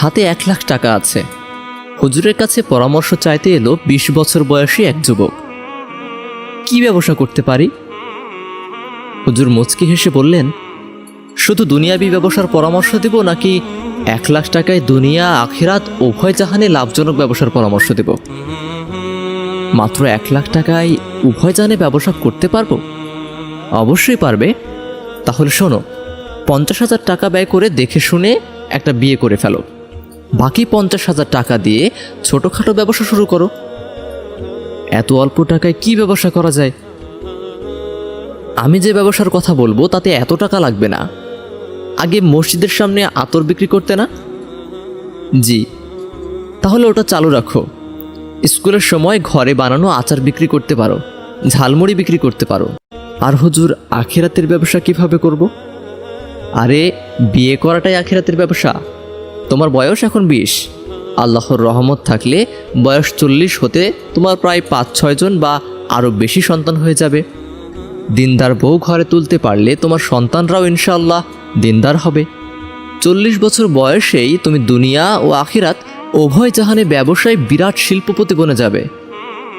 হাতে এক লাখ টাকা আছে। হুজুরের কাছে পরামর্শ চাইতে এলো বিশ বছর বয়সী এক যুবক। কি ব্যবসা করতে পারি? হুজুর মুচকি হেসে বললেন, শুধু দুনিয়াবি ব্যবসার পরামর্শ দেব নাকি এক লাখ টাকায় দুনিয়া, আখেরাত, উভয় জাহানে লাভজনক ব্যবসার পরামর্শ দেব? মাত্র এক লাখ টাকায় উভয় জাহানে ব্যবসা করতে পারব? অবশ্যই পারবে। তাহলে শোনো, পঞ্চাশ হাজার টাকা ব্যয় করে দেখে শুনে একটা বিয়ে করে ফেলো। বাকি পঞ্চাশ হাজার টাকা দিয়ে ছোটোখাটো ব্যবসা শুরু করো। এত অল্প টাকায় কি ব্যবসা করা যায়? আমি যে ব্যবসার কথা বলব, তাতে এত টাকা লাগবে না। আগে মসজিদের সামনে আতর বিক্রি করতে না? জি। তাহলে ওটা চালু রাখো। স্কুলের সময় ঘরে বানানো আচার বিক্রি করতে পারো, ঝালমুড়ি বিক্রি করতে পারো। আর হুজুর, আখেরাতের ব্যবসা কীভাবে করব? আরে, বিয়ে করাটাই আখেরাতের ব্যবসা। তোমার বয়স এখন বিশ। আল্লাহর রহমত থাকলে বয়স চল্লিশ হতে তোমার প্রায় পাঁচ ছয়জন বা আরও বেশি সন্তান হয়ে যাবে। দিনদার বউ ঘরে তুলতে পারলে তোমার সন্তানরাও ইনশাল্লাহ দিনদার হবে। চল্লিশ বছর বয়সেই তুমি দুনিয়া ও আখিরাত উভয় জাহানে ব্যবসায় বিরাট শিল্পপতি বনে যাবে।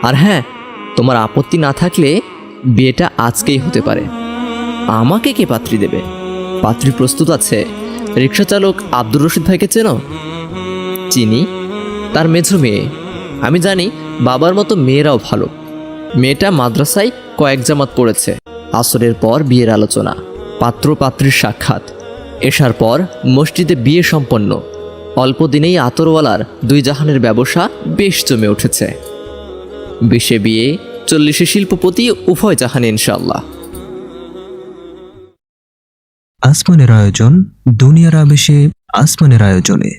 আর হ্যাঁ তোমার আপত্তি না থাকলে বিয়েটা আজকেই হতে পারে। আমাকে কে পাত্রী দেবে? পাত্রী প্রস্তুত আছে। রিক্সা চালক আব্দুর রশিদ ভাইকে চেনো? চিনি? তার মেঝো মেয়ে। আমি জানি বাবার মতো মেয়েরাও ভালো। মেয়েটা মাদ্রাসায় কয়েক জামাত পড়েছে। আসরের পর বিয়ের আলোচনা। পাত্র পাত্রীর সাক্ষাৎ। এসার পর মসজিদে বিয়ে সম্পন্ন। অল্প দিনেই আতরওয়ালার দুই জাহানের ব্যবসা বেশ জমে উঠেছে। বিশে বিয়ে চল্লিশে শিল্পপতি উভয় জাহানে ইনশাল্লাহ আসমানের আয়োজন দুনিয়ার আবেশে আসমানের আয়োজনে।